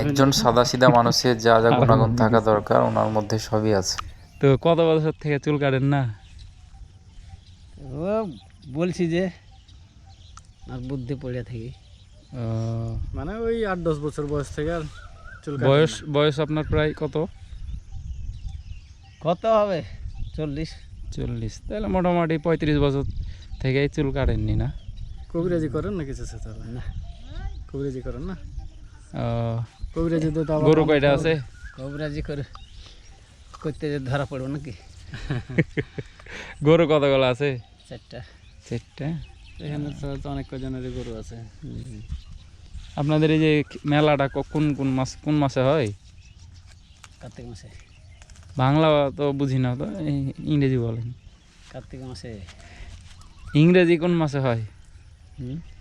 একজন সাদাসিধা মানুষের যা যা গুণাগুণ থাকা দরকার ওনার মধ্যে সবই আছে। তো কত বছর থেকে চুল কাটেন না? ও বলছি যে আর বুদ্ধি পড়ে থাকি। ও, মানে ওই আট দশ বছর বয়স থেকে আর চুল বয়স বয়স আপনার প্রায় কত? কত হবে? চল্লিশ। চল্লিশ। তাহলে মোটামুটি পঁয়ত্রিশ বছর থেকেই চুল কাটেননি না? কবিরাজি করেন না কিছু তাহলে? না। কবিরাজি করেন না? কবিরাজি তো গরু কয়টা আছে? কবরাজি করে করতে ধরা পড়ব নাকি? গরু কতগুলো আছে? চারটা। চারটা? এখানে তো অনেক কজনের গরু আছে। আপনাদের এই যে মেলাটা কোন কোন মাস কোন মাসে হয়? কার্তিক মাসে। বাংলা তো বুঝি না তো ইংরেজি বলেন। কার্তিক মাসে। ইংরেজি কোন মাসে হয়?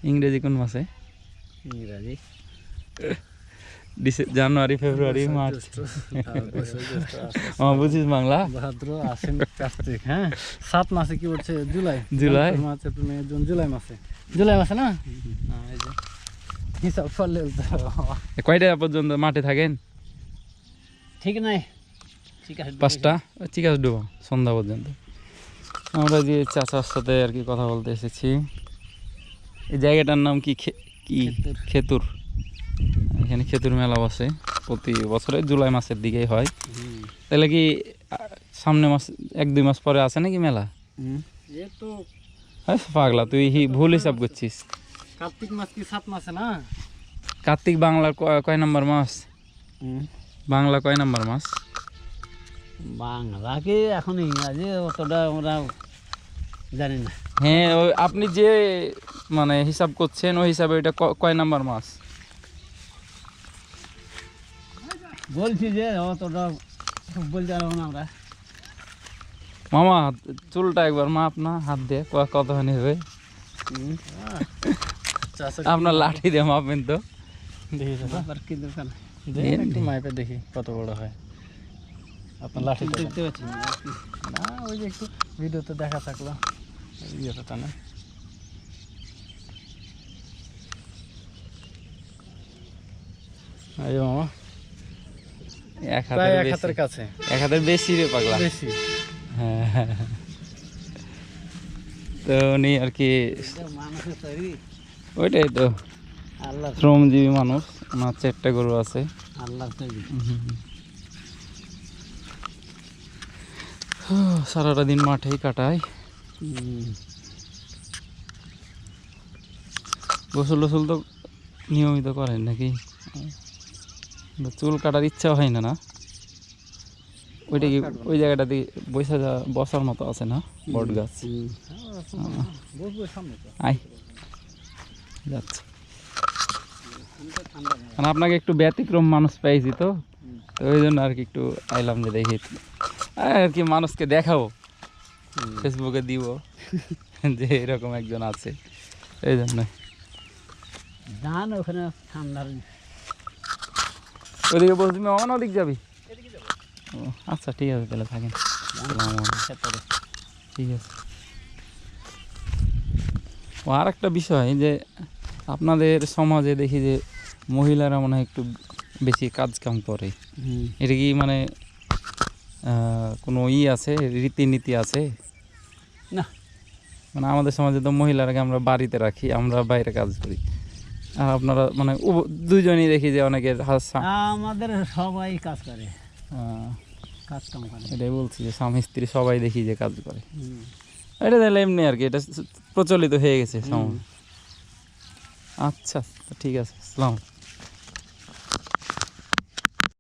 ইংরেজি কোন মাসে? ইংরাজি। জানুয়ারি ফেব্রুয়ারি মার্চ ও বুঝিস বাংলা? ভাদ্র আশ্বিন কার্তিক হ্যাঁ? সাত মাসে কি হচ্ছে? জুলাই? জুলাই? মার্চ এপ্রিল মে জুন জুলাই মাসে। জুলাই মাসে না? হ্যাঁ, হিসাব করলে কয়টা পর্যন্ত মাঠে থাকেন? ঠিক নাই। ঠিক আছে পাঁচটা? চিকাস ডুবা সন্ধ্যা পর্যন্ত। আমরা যে চাচার সাথে আর কি কথা বলতে এসেছি। এই জায়গাটার নাম কি কি? খেতুর। এখানে খেতুর মেলা বসে প্রতি বছরে জুলাই মাসের দিকেই হয়। তাহলে কি সামনে মাস এক দুই মাস পরে আছে নাকি মেলা? পাগলা তুই ভুল হিসাব করছিস। কার্তিক মাস কি সাত মাসে না? কার্তিক বাংলার কয় নম্বর মাস। বাংলা কয় নম্বর মাস? বাংলা কি এখন ইংরাজি অতটা আমরা জানি না। হ্যাঁ আপনি যে মানে হিসাব করছেন ওই হিসাবে এটা কয় নাম্বার মাস? বলছি যে অতটা বলতে পারব না আমরা মামা চুলটা একবার মাপ না হাত দিয়ে ক- কতখানি হবে হুম। চাষা আপনার লাঠি দিয়ে মাপবেন তো দেখি চাচা আবার কি দরকার দেখেন একটু মাইপে দেখি কত বড় হয় আপনার লাঠি দেখতে পাচ্ছি না, আর কি। না ওই যে একটু ভিডিওতে দেখা থাকল ইয়েটা টানে এই যে মামা এক হাতের এক হাতের কাছে। এক হাতের বেশি রে পাগলা। বেশি। হ্যাঁ তো উনি আর কি ওইটাই তো। শ্রমজীবী মানুষ ওনার চারটা গরু আছে। সারাটা দিন মাঠেই কাটায়। গোসল টোসল তো নিয়মিত করেন নাকি? চুল কাটার ইচ্ছা হয় না না। ওইটা কি ওই জায়গাটাতে বৈশা যা বসার মতো আছে না? বট গাছ। আই যাচ্ছে। কারণ আপনাকে একটু ব্যতিক্রম মানুষ পাইছি তো? তো ওই জন্য আর কি একটু আইলাম যে দেখি। আর কি মানুষকে দেখাবো। ফেসবুকে দিব। যে এরকম একজন আছে। এই জন্য যান ওখানে ঠান্ডার ওদিকে বলছি তুমি অন ওদিক যাবি? ও, আচ্ছা ঠিক আছে তাহলে থাকেন। ঠিক আছে। ও আর একটা বিষয় যে আপনাদের সমাজে দেখি যে মহিলারা মনে হয় একটু বেশি কাজ কাম করে এটা কি মানে কোনো ই আছে রীতিনীতি আছে? না। মানে আমাদের সমাজে তো মহিলারাকে আমরা বাড়িতে রাখি আমরা বাইরে কাজ করি। আর আপনারা মানে দুজনই দেখি যে অনেকের আমাদের সবাই কাজ করে। কাজ কাম করে। এটাই বলছি যে স্বামী স্ত্রী সবাই দেখি যে কাজ করে। এটা তাহলে এমনি আর কি এটা প্রচলিত হয়ে গেছে আচ্ছা ঠিক আছে আসসালাম